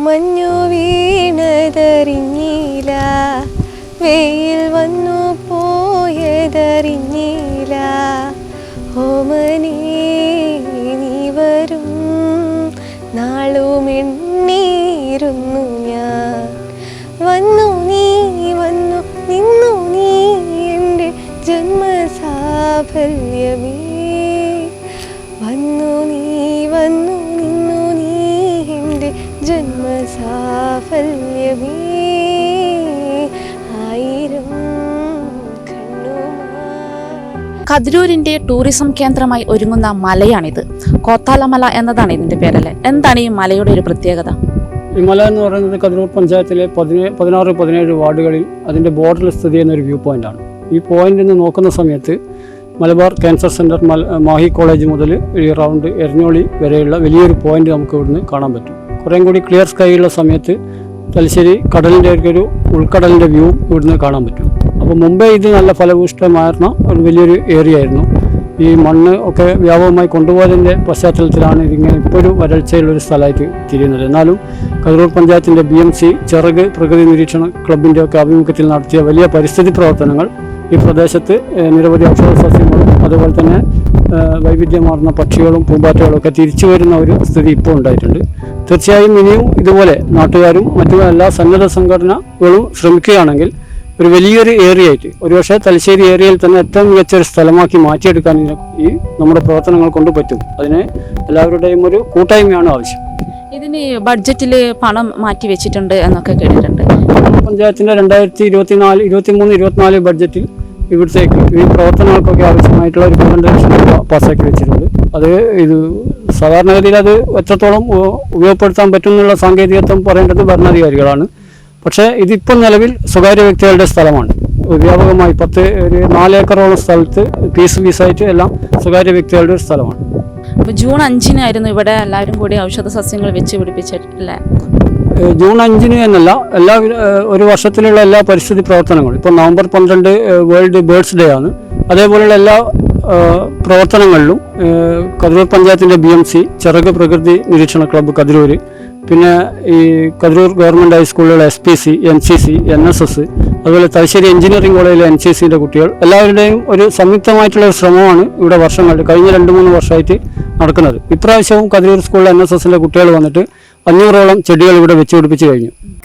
മഞ്ഞു വീണതറിഞ്ഞില്ല. വെയിൽ വന്നു പോയതറിഞ്ഞില്ല. ഓമനേ നീ വരും. നാളും എണ്ണീരുന്നു ഞാൻ. വന്നു നീ വന്നു നിന്നു നീ. എന്റെ ജന്മസാഫല്യമേ. ആയിരം കതിരൂരിന്റെ ടൂറിസം കേന്ദ്രമായി ഒരുങ്ങുന്ന മലയാണിത്. കോത്താലമല എന്നതാണ് ഇതിന്റെ പേരല്ലേ? എന്താണ് ഈ മലയുടെ ഒരു പ്രത്യേകത? ഈ മല എന്ന് പറയുന്നത് കതിരൂർ പഞ്ചായത്തിലെ പതിനേഴ് പതിനാറ് പതിനേഴ് വാർഡുകളിൽ അതിന്റെ ബോർഡറിൽ സ്ഥിതി ചെയ്യുന്ന ഒരു വ്യൂ ആണ്. ഈ പോയിന്റിൽ നിന്ന് നോക്കുന്ന സമയത്ത് മലബാർ ക്യാൻസർ സെന്റർ മല മാഹി കോളേജ് മുതൽ ഈ റൗണ്ട് എരഞ്ഞോളി വരെയുള്ള വലിയൊരു പോയിന്റ് നമുക്ക് ഇവിടുന്ന് കാണാൻ പറ്റും. കുറേം കൂടി ക്ലിയർ സ്കൈ ഉള്ള സമയത്ത് തലശ്ശേരി കടലിന്റെ ഒരു ഉൾക്കടലിന്റെ വ്യൂ ഇവിടുന്ന് കാണാൻ പറ്റും. അപ്പോൾ മുമ്പേ ഇത് നല്ല ഫലഭൂഷ്ടമായിരുന്ന ഒരു വലിയൊരു ഏരിയ ആയിരുന്നു. ഈ മണ്ണ് ഒക്കെ വ്യാപകമായി കൊണ്ടുപോയതിന്റെ പശ്ചാത്തലത്തിലാണ് ഇതിങ്ങനെ ഇപ്പോൾ ഒരു വരൾച്ചയുള്ള ഒരു സ്ഥലമായിട്ട് തിരിയുന്നത്. എന്നാലും കതിരൂർ പഞ്ചായത്തിന്റെ ബി എം സി ചെറുക് പ്രകൃതി നിരീക്ഷണ ക്ലബിന്റെ ഒക്കെ ആഭിമുഖ്യത്തിൽ നടത്തിയ വലിയ പരിസ്ഥിതി പ്രവർത്തനങ്ങൾ ഈ പ്രദേശത്ത് നിരവധി ഔഷധ സസ്യങ്ങളും അതുപോലെ തന്നെ വൈവിധ്യമാർന്ന പക്ഷികളും പൂമ്പാറ്റകളും ഒക്കെ തിരിച്ചു വരുന്ന ഒരു സ്ഥിതി ഇപ്പോൾ ഉണ്ടായിട്ടുണ്ട്. തീർച്ചയായും ഇനിയും ഇതുപോലെ നാട്ടുകാരും മറ്റു എല്ലാ സന്നദ്ധ സംഘടനകളും ശ്രമിക്കുകയാണെങ്കിൽ ഒരു വലിയൊരു ഏരിയ ആയിട്ട് ഒരുപക്ഷെ തലശ്ശേരി ഏരിയയിൽ തന്നെ ഏറ്റവും മികച്ച ഒരു സ്ഥലമാക്കി മാറ്റിയെടുക്കാൻ ഈ നമ്മുടെ പ്രവർത്തനങ്ങൾ കൊണ്ട് പറ്റും. അതിന് എല്ലാവരുടെയും ഒരു കൂട്ടായ്മയാണ് ആവശ്യം. ഇതിന് ബഡ്ജറ്റിൽ പണം മാറ്റി വെച്ചിട്ടുണ്ട് എന്നൊക്കെ കേട്ടിട്ടുണ്ട്. പഞ്ചായത്തിന്റെ രണ്ടായിരത്തി ഇരുപത്തിനാല് ഇരുപത്തി മൂന്ന് ഇരുപത്തിനാല് ബഡ്ജറ്റിൽ ഇവിടത്തേക്ക് ഈ പ്രവർത്തനങ്ങൾക്കൊക്കെ ആവശ്യമായിട്ടുള്ള ഒരു പന്ത്രണ്ട് ലക്ഷം രൂപ പാസ്സാക്കി വെച്ചിട്ടുണ്ട്. അത് ഇത് സാധാരണഗതിയിൽ അത് എത്രത്തോളം ഉപയോഗപ്പെടുത്താൻ പറ്റും എന്നുള്ള സാങ്കേതികത്വം പറയേണ്ടത് ഭരണാധികാരികളാണ്. പക്ഷേ ഇതിപ്പം നിലവിൽ സ്വകാര്യ വ്യക്തികളുടെ സ്ഥലമാണ്. വ്യാപകമായി പത്ത് ഒരു നാലേക്കറോളം സ്ഥലത്ത് പീസ് പീസായിട്ട് എല്ലാം സ്വകാര്യ വ്യക്തികളുടെ ഒരു സ്ഥലമാണ്. അപ്പോൾ ജൂൺ അഞ്ചിനായിരുന്നു ഇവിടെ എല്ലാവരും കൂടി ഔഷധ സസ്യങ്ങൾ വെച്ച് പിടിപ്പിച്ചിട്ടില്ലേ? ജൂൺ അഞ്ചിന് എന്നല്ല എല്ലാ ഒരു വർഷത്തിലുള്ള എല്ലാ പരിസ്ഥിതി പ്രവർത്തനങ്ങളും. ഇപ്പോൾ നവംബർ പന്ത്രണ്ട് വേൾഡ് ബേർഡ്സ് ഡേ ആണ്. അതേപോലെയുള്ള എല്ലാ പ്രവർത്തനങ്ങളിലും കതിരൂർ പഞ്ചായത്തിന്റെ ബി എം സി ചെറുക പ്രകൃതി നിരീക്ഷണ ക്ലബ്ബ് കതിരൂർ പിന്നെ ഈ കതിരൂർ ഗവൺമെന്റ് ഹൈസ്കൂളിലെ S P C N C C N S S അതുപോലെ തലശ്ശേരി എഞ്ചിനീയറിംഗ് കോളേജിലെ എൻ സി സിന്റെ കുട്ടികൾ എല്ലാവരുടെയും ഒരു സംയുക്തമായിട്ടുള്ള ശ്രമമാണ് ഇവിടെ വർഷങ്ങളിൽ കഴിഞ്ഞ രണ്ട് മൂന്ന് വർഷമായിട്ട് നടക്കുന്നത്. ഇപ്രാവശ്യവും കതിരൂർ സ്കൂളിലെ എൻ എസ് എസിന്റെ കുട്ടികൾ വന്നിട്ട് അഞ്ഞൂറോളം ചെടികൾ ഇവിടെ വെച്ച് പിടിപ്പിച്ച് കഴിഞ്ഞു.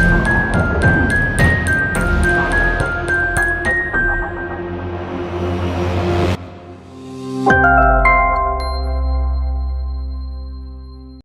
Thank you.